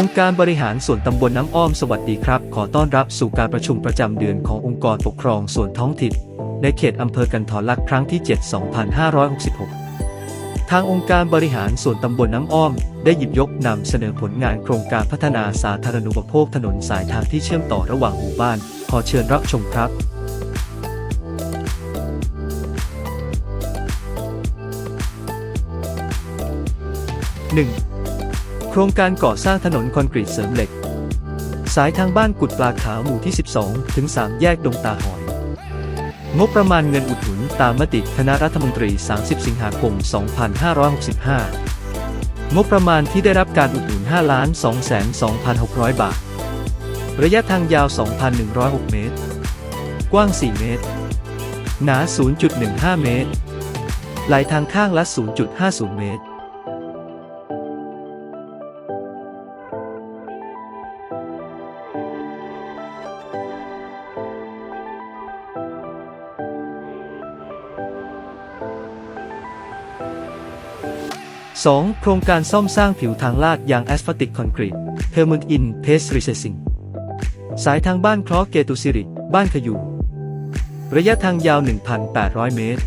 องค์การบริหารส่วนตำบลน้ำอ้อมสวัสดีครับ ขอต้อนรับสู่การประชุมประจำเดือนขององค์กรปกครองส่วนท้องถิ่นในเขตอำเภอกันทรลักษณ์ครั้งที่ 7 2566 ทางองค์การบริหารส่วนตำบลน้ำอ้อม ได้หยิบยกนำเสนอผลงานโครงการพัฒนาสาธารณูปโภคถนนสายทางที่เชื่อมต่อระหว่างหมู่บ้าน ขอเชิญรับชมครับ 1. โครงการก่อสร้างถนนคอนกรีตเสริมเหล็ก สายทางบ้านกุดปลาขาวหมู่ที่ 12 ถึง 3 แยกดงตาหอย งบประมาณเงินอุดหนุนตามมติคณะรัฐมนตรี 30 สิงหาคม 2565 งบประมาณที่ได้รับการอุดหนุน5ล้าน2 2,600 บาท ระยะทางยาว 2,106 เมตร กว้าง 4 เมตร หนา 0.15 เมตร ไหลทางข้างละ 0.50 เมตร 2. โครงการซ่อมสร้างผิวทางลาดยางแอสฟัลติกคอนกรีตเทอร์มินอินเพสรีเซซิงสายทางบ้านคลอเกตุสิริ บ้านขยูระยะทางยาว 1,800 เมตร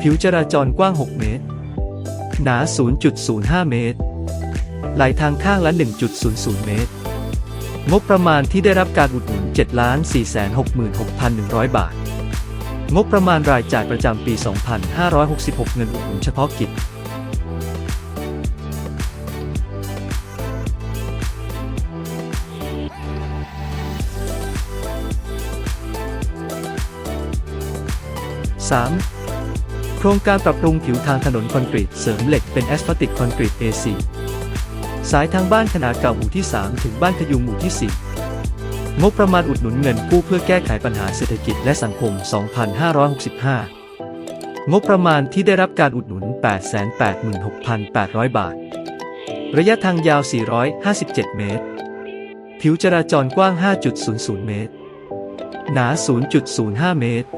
ผิวจราจรกว้าง 6 เมตร หนา 0.05 เมตร ไหลทางข้างละ 1.00 เมตร งบประมาณที่ได้รับการอุดหนุน 7 466,100 บาท งบประมาณรายจ่ายประจำปี 2566 เงินอุดหนุนเฉพาะกิจ 3. โครงการปรับปรุงผิวทางถนนคอนกรีตเสริมเหล็กเป็นแอสฟัลติกคอนกรีต A4 สายทางบ้านขนาดเก่าหมู่ที่ 3 ถึงบ้านขยุงหมู่ที่ 4 งบประมาณอุดหนุนเงินกู้เพื่อแก้ไขปัญหาเศรษฐกิจและสังคม 2565 งบประมาณที่ได้รับการอุดหนุน 886,800 บาท ระยะทางยาว 457 เมตร ผิวจราจรกว้าง 5.00 เมตร หนา 0.05 เมตร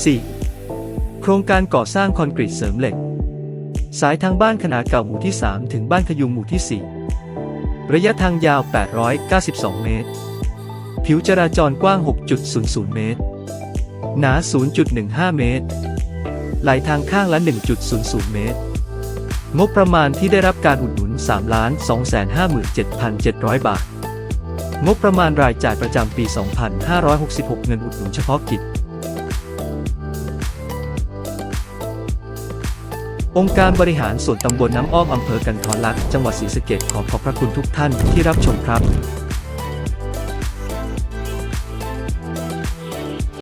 4. โครงการก่อสร้างคอนกรีตเสริมเหล็ก สายทางบ้านขนาดเก่าหมู่ที่ 3 ถึงบ้านขยุงหมู่ที่ 4 ระยะทางยาว 892 เมตร ผิวจราจรกว้าง 6.00 เมตร หนา 0.15 เมตร ไหลทางข้างละ 1.00 เมตร งบประมาณที่ได้รับการอุดหนุน 3,257,700 บาท งบประมาณรายจ่ายประจำปี 2566 เงินอุดหนุนเฉพาะกิจ องค์การบริหารส่วนตำบลน้ำอ้อมอำเภอกันทรลักษณ์จังหวัดศรีสะเกษขอขอบพระคุณทุกท่านที่รับชมครับ